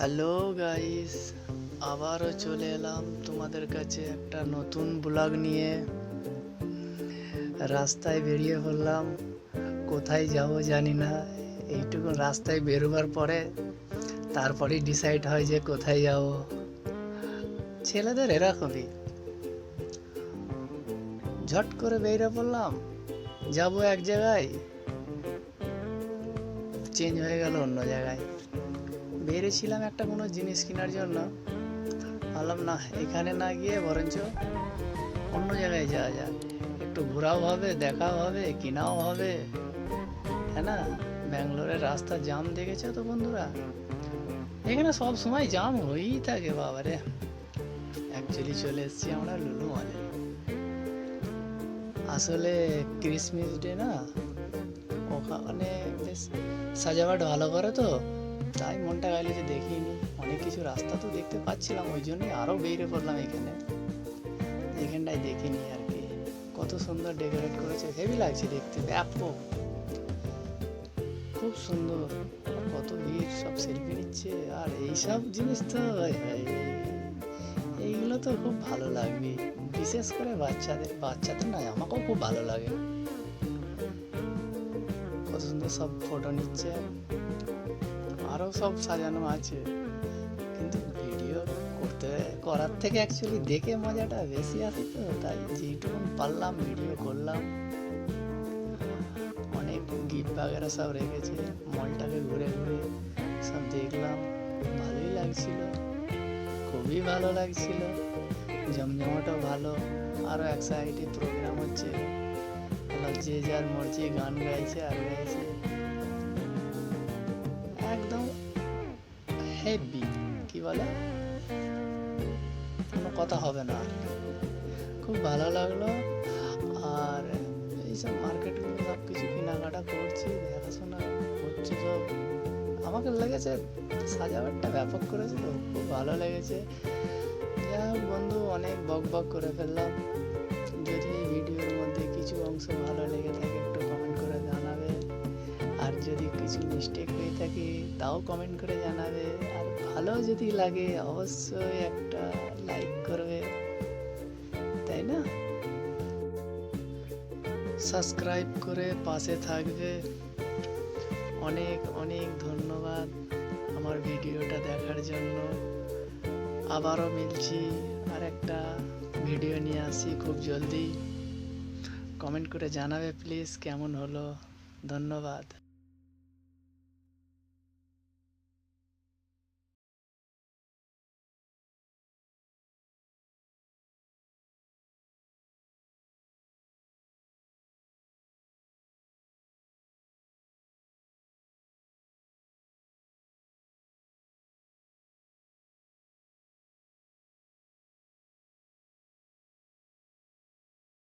Hello guys আবারও চলে এলাম তোমাদের কাছে একটা নতুন ব্লগ নিয়ে। রাস্তায় বেরিয়ে পড়লাম। কোথায় যাব জানি না। এইটুকু রাস্তায় বেরোবার পরে তারপরেই ডিসাইড হয় যে কোথায় যাব। ছেলেদের এরকমই। ঝট করে বেরিয়ে পড়লাম। যাব এক জায়গায়। চেঞ্জ হয়ে গেল অন্য জায়গায়। বেরিয়েছিলাম একটা কোনো জিনিস কেনার জন্য। ভাবলাম, না, এখানে না গিয়ে বরঞ্চ অন্য জায়গায় যাওয়া যাক। একটু ঘোরাও হবে, দেখাও হবে, কেনাও হবে। হ্যাঁ না? ব্যাঙ্গালোরের রাস্তা জাম দেখেছ তো বন্ধুরা? এখানে সব সময় জাম হয়েই থাকে, বাবারে। অ্যাকচুয়ালি চলে এসেছি আমরা লুলু মলে আসলে ক্রিসমাস ডে না, ওখানে বেশ সাজাবাট ভালো করে তো। তাই মনটা গাইলে যে দেখিনি অনেক কিছু রাস্তা তো দেখতে পাচ্ছিলাম, ওই জন্যই আরও বেরিয়ে পড়লাম এখানে। এখানটায় দেখিনি আর কি, কত সুন্দর ডেকোরেট করেছে হেভি লাগছে দেখতে, ব্যাপক। খুব সুন্দর কত ভিড়, সব সেলফি নিচ্ছে, আর এইসব জিনিস তো এইগুলো তো খুব ভালো লাগবে বিশেষ করে বাচ্চাদের বাচ্চাদের নয়, আমাকেও খুব ভালো লাগে। কত সুন্দর সব ফটো নিচ্ছে। আরও সব সাজানো আছে। কিন্তু ভিডিও করতে, করার থেকে অ্যাকচুয়ালি দেখে মজাটা বেশি আসে তো, তাই যেটুকু পারলাম, ভিডিও করলাম। অনেক গিফট বাগেরা সব রেখেছে, মলটাকে ঘুরে ঘুরে সব দেখলাম, ভালোই লাগছিল, খুবই ভালো লাগছিল, জমজমাটাও ভালো আরও এক সাইডে প্রোগ্রাম হচ্ছে, যে যার মর্জি গান গাইছে আর গাইছে। হেভি, কি বলে? কোনো কথা হবে না। খুব ভালো লাগল। আর এইসব মার্কেটগুলো সব কিছু কেনাকাটা করছি, দেখাশোনা হচ্ছে সব। আমাকে লেগেছে, সাজাবারটা ব্যাপক করেছে তো, খুব ভালো লেগেছে। যাই হোক বন্ধু, অনেক বক বক করে ফেললাম। যদি ভিডিওর মধ্যে কিছু অংশ ভালো লেগে থাকে আর যদি কিছু মিস্টেক হয়ে থাকে, তাও কমেন্ট করে জানাবে। আর ভালো যদি লাগে, অবশ্যই একটা লাইক করবে। তাই না? সাবস্ক্রাইব করে পাশে থাকবে। অনেক অনেক ধন্যবাদ আমার ভিডিওটা দেখার জন্য। আবারও মিলছি আর একটা ভিডিও নিয়ে আসি খুব জলদি। কমেন্ট করে জানাবে প্লিজ কেমন হলো? ধন্যবাদ।